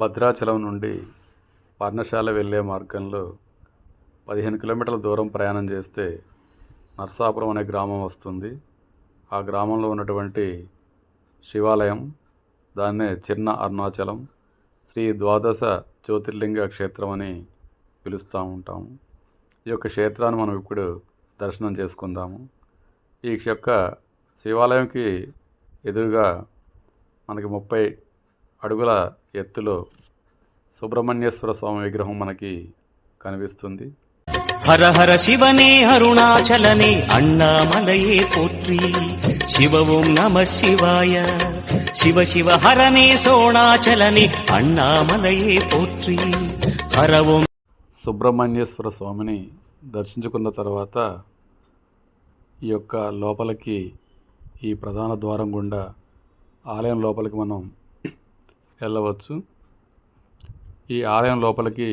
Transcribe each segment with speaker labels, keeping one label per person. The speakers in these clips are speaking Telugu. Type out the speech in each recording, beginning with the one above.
Speaker 1: భద్రాచలం నుండి పర్ణశాల వెళ్ళే మార్గంలో పదిహేను కిలోమీటర్ల దూరం ప్రయాణం చేస్తే నర్సాపురం అనే గ్రామం వస్తుంది. ఆ గ్రామంలో ఉన్నటువంటి శివాలయం దాన్నే చిన్న అరుణాచలం శ్రీ ద్వాదశ జ్యోతిర్లింగ క్షేత్రం అని పిలుస్తూ ఉంటాము ఈ యొక్క క్షేత్రాన్ని మనం ఇప్పుడు దర్శనం చేసుకుందాము. ఈ యొక్క శివాలయంకి ఎదురుగా మనకి ముప్పై అడుగుల ఎత్తులో సుబ్రహ్మణ్యేశ్వర స్వామి విగ్రహం మనకి కనిపిస్తుంది.
Speaker 2: హర హర శివనే అరుణాచలనే అన్నామలయే పోత్రి. శివ ఓం నమ శివాయ. శివ శివ హరనే సోణాచలని అన్నామలయే పోత్రి. హర ఓం.
Speaker 1: సుబ్రహ్మణ్యేశ్వర స్వామిని దర్శించుకున్న తర్వాత ఈ యొక్క లోపలికి ఈ ప్రధాన ద్వారం గుండా ఆలయం లోపలికి మనం వెళ్ళవచ్చు. ఈ ఆలయం లోపలికి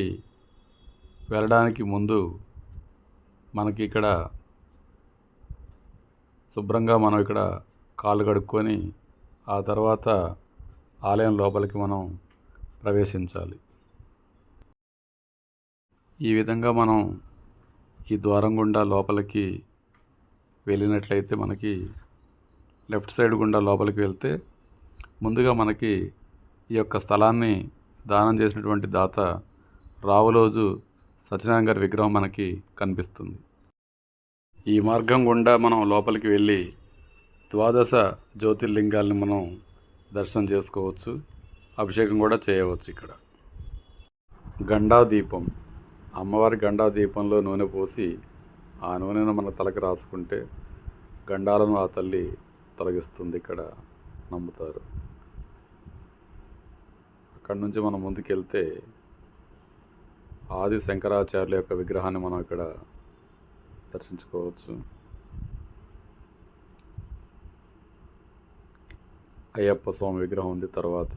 Speaker 1: వెళ్ళడానికి ముందు మనకి ఇక్కడ శుభ్రంగా మనం ఇక్కడ కాళ్ళు కడుక్కొని ఆ తర్వాత ఆలయం లోపలికి మనం ప్రవేశించాలి. ఈ విధంగా మనం ఈ ద్వారం గుండా లోపలికి వెళ్ళినట్లయితే మనకి లెఫ్ట్ సైడ్ గుండా లోపలికి వెళ్తే ముందుగా మనకి ఈ యొక్క స్థలాన్ని దానం చేసినటువంటి దాత రావులోజు సత్యనారాయణ గారి విగ్రహం మనకి కనిపిస్తుంది. ఈ మార్గం గుండా మనం లోపలికి వెళ్ళి ద్వాదశ జ్యోతిర్లింగాల్ని మనం దర్శనం చేసుకోవచ్చు. అభిషేకం కూడా చేయవచ్చు ఇక్కడ. గండా దీపం అమ్మవారి గండా దీపంలో నూనె పోసి ఆ నూనెను మన తలకి రాసుకుంటే గండాలను ఆ తల్లి తొలగిస్తుంది ఇక్కడ నమ్ముతారు. అక్కడి నుంచి మనం ముందుకెళ్తే ఆది శంకరాచార్యుల యొక్క విగ్రహాన్ని మనం ఇక్కడ దర్శించుకోవచ్చు. అయ్యప్ప స్వామి విగ్రహం ఉంది తర్వాత.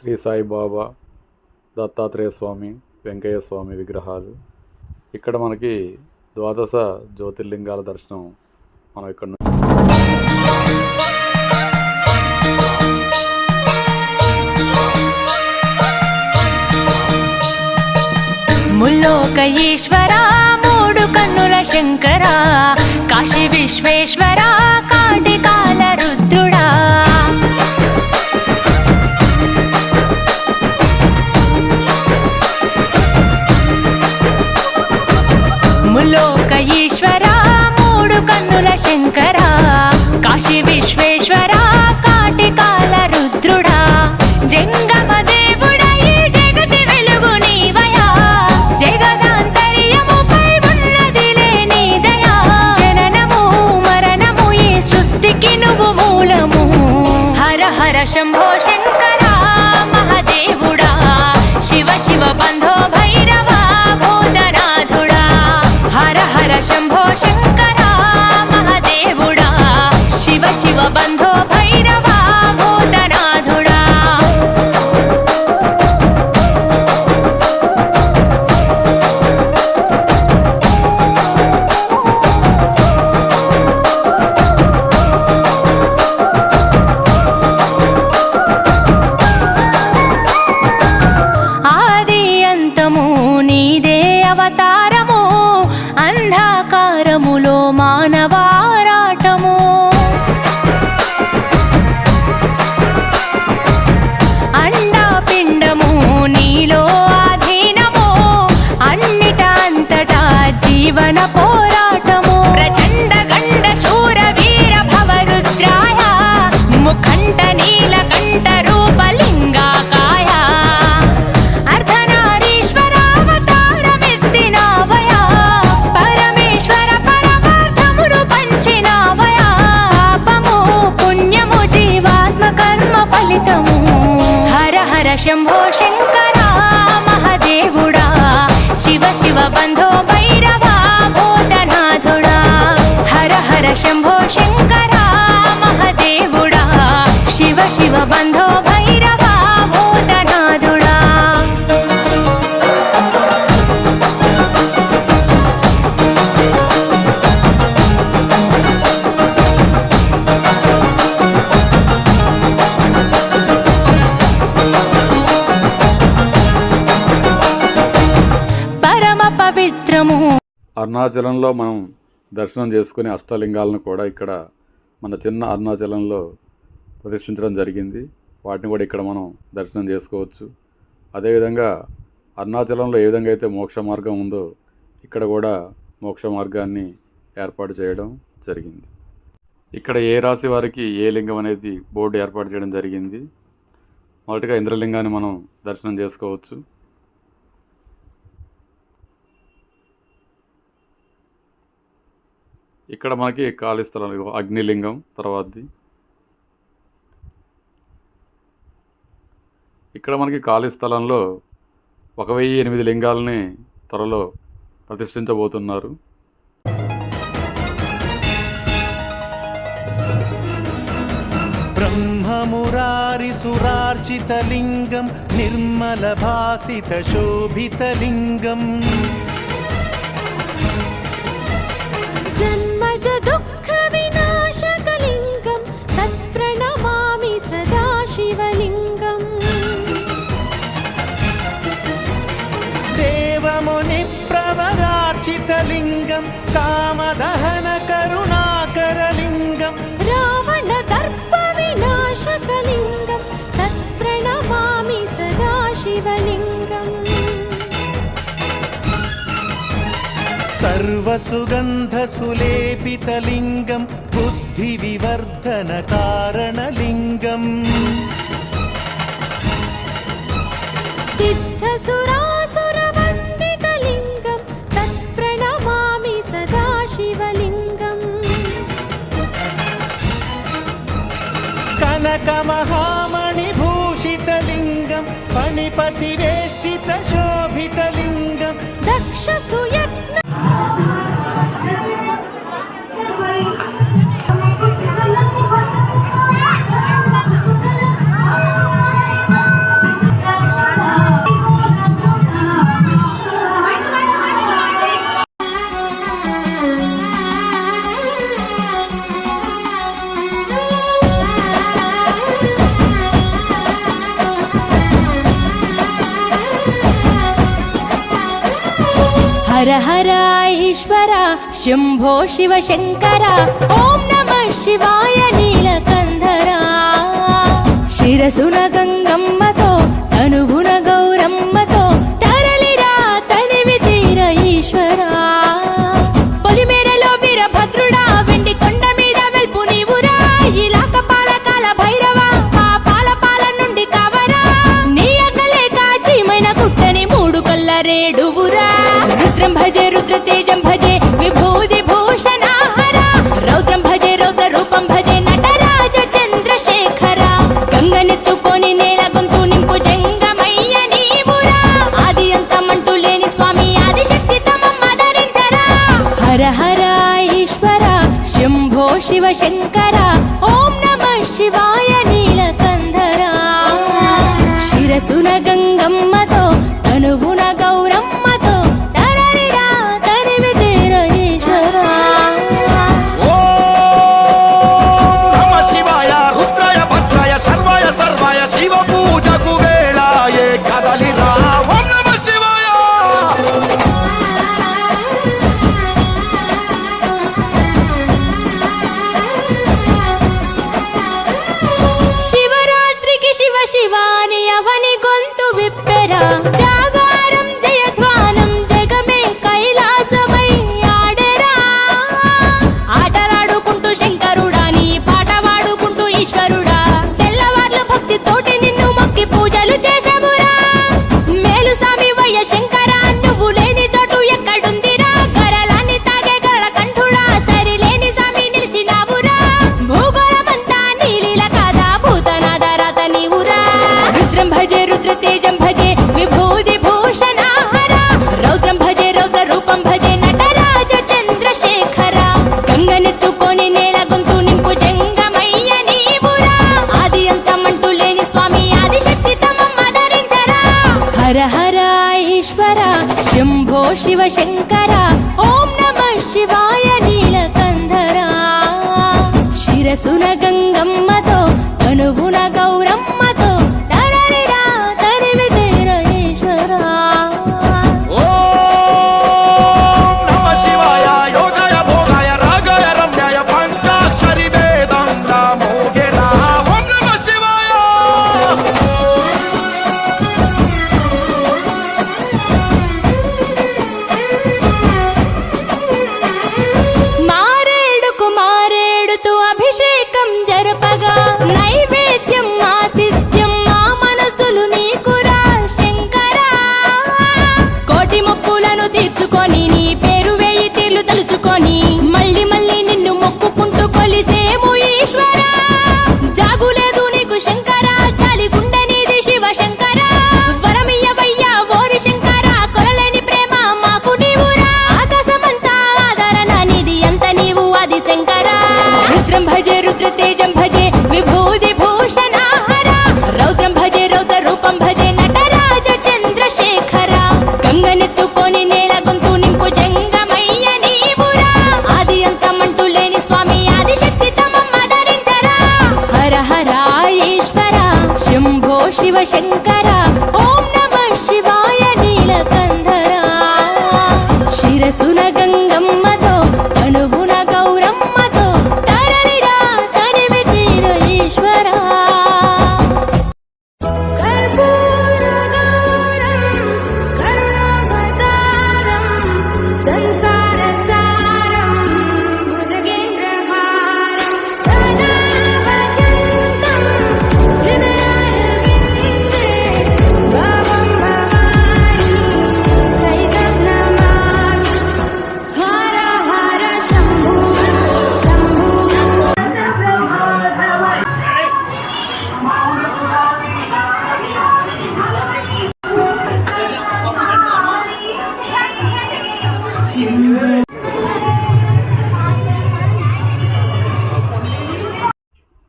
Speaker 1: శ్రీ సాయిబాబా దత్తాత్రేయ స్వామి వెంకయ్య స్వామి విగ్రహాలు. ఇక్కడ మనకి ద్వాదశ జ్యోతిర్లింగాల దర్శనం మనం ఇక్కడ
Speaker 3: ముల్లోక ఈశ్వర మూడు కన్నుల శంకర. కాశీ విశ్వేశ్వర కాటికా హర శంభో శంకర మహదేవుడా శివ శివ బంధో భైరవ భూతనాథుడా. హర హర శంభో శంకర మహదేవుడా శివ శివ బంధో జీవన పోరాటము. ప్రచండ గండ శూర వీర భవరుద్రాయ ముఖంట నీలకంఠ రూపలింగాకాయ. అర్ధనారీశ్వరావతారమెత్తినావయా పరమేశ్వర పరమార్థమును పంచినావయ. పాపము పుణ్యము జీవాత్మ కర్మ ఫలితము. హర హర శంభో శంకరా మహదేవుడా. శివ శివ బంధో
Speaker 1: అరుణాచలంలో మనం దర్శనం చేసుకునే అష్టలింగాలను కూడా ఇక్కడ మన చిన్న అరుణాచలంలో ప్రదర్శించడం జరిగింది. వాటిని కూడా ఇక్కడ మనం దర్శనం చేసుకోవచ్చు. అదేవిధంగా అరుణాచలంలో ఏ విధంగా అయితే మోక్ష మార్గం ఉందో ఇక్కడ కూడా మోక్ష మార్గాన్ని ఏర్పాటు చేయడం జరిగింది. ఇక్కడ ఏ రాశి వారికి ఏ లింగం అనేది బోర్డు ఏర్పాటు చేయడం జరిగింది. మొదటిగా ఇంద్రలింగాన్ని మనం దర్శనం చేసుకోవచ్చు. ఇక్కడ మనకి ఖాళీ స్థలం అగ్నిలింగం తర్వాతది. ఇక్కడ మనకి ఖాళీ స్థలంలో ఒక వెయ్యి ఎనిమిది లింగాలని త్వరలో ప్రతిష్ఠించబోతున్నారు.
Speaker 3: బ్రహ్మమురారిసురార్చితలింగం నిర్మల భాసిత శోభితలింగం
Speaker 4: सर्वसुगन्धसुलेपितलिङ्गं बुद्धिविवर्धनकारणलिङ्गम्
Speaker 3: सिद्धसुरासुरवन्दितलिङ्गं శంభో శివ శంకర ఓం నమ శివాయ నీలకంధర. శిరసున గంగమ్మతో తనువున గౌరమ్మతో తరలిరా తనివి తీర ఈశ్వర. పొలిమేరలో వీరభద్రుడా వెండి కొండ మీద వెల్పు నీవురా. ఇలాక పాలకాల భైరవ మా పాల పాల నుండి కవరా. నీ అక్కలే కాచిమైన కుట్టని మూడు కొల్ల రేడువురా రుద్రం భజ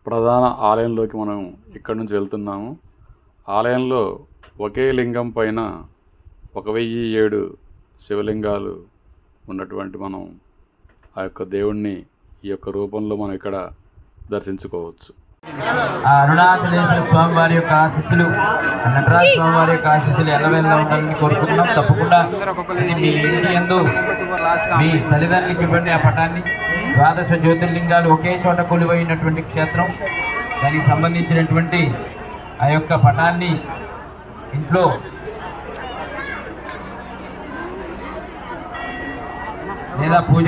Speaker 1: ప్రధాన ఆలయంలోకి మనం ఇక్కడి నుంచి వెళ్తున్నాము. ఆలయంలో ఒకే లింగం పైన ఒక వెయ్యి ఏడు శివలింగాలు ఉన్నటువంటి మనం ఆ యొక్క దేవుణ్ణి ఈ యొక్క రూపంలో మనం ఇక్కడ దర్శించుకోవచ్చు.
Speaker 5: అరుణాచలేశ్వర స్వామి వారి యొక్క ఆశీస్సులు నటరాజ స్వామి వారి యొక్క ఆశీస్సులు ఎల్లవెల్ల ఉండాలని కోరుకుంటున్నాం. తప్పకుండా మీ ఇంటి ఎందు మీ తల్లిదండ్రులకు ఇవ్వండి ఆ పటాన్ని. ద్వాదశ జ్యోతిర్లింగాలు ఒకే చోట కొలువైనటువంటి క్షేత్రం. దానికి సంబంధించినటువంటి ఆ యొక్క పటాన్ని ఇంట్లో లేదా పూజ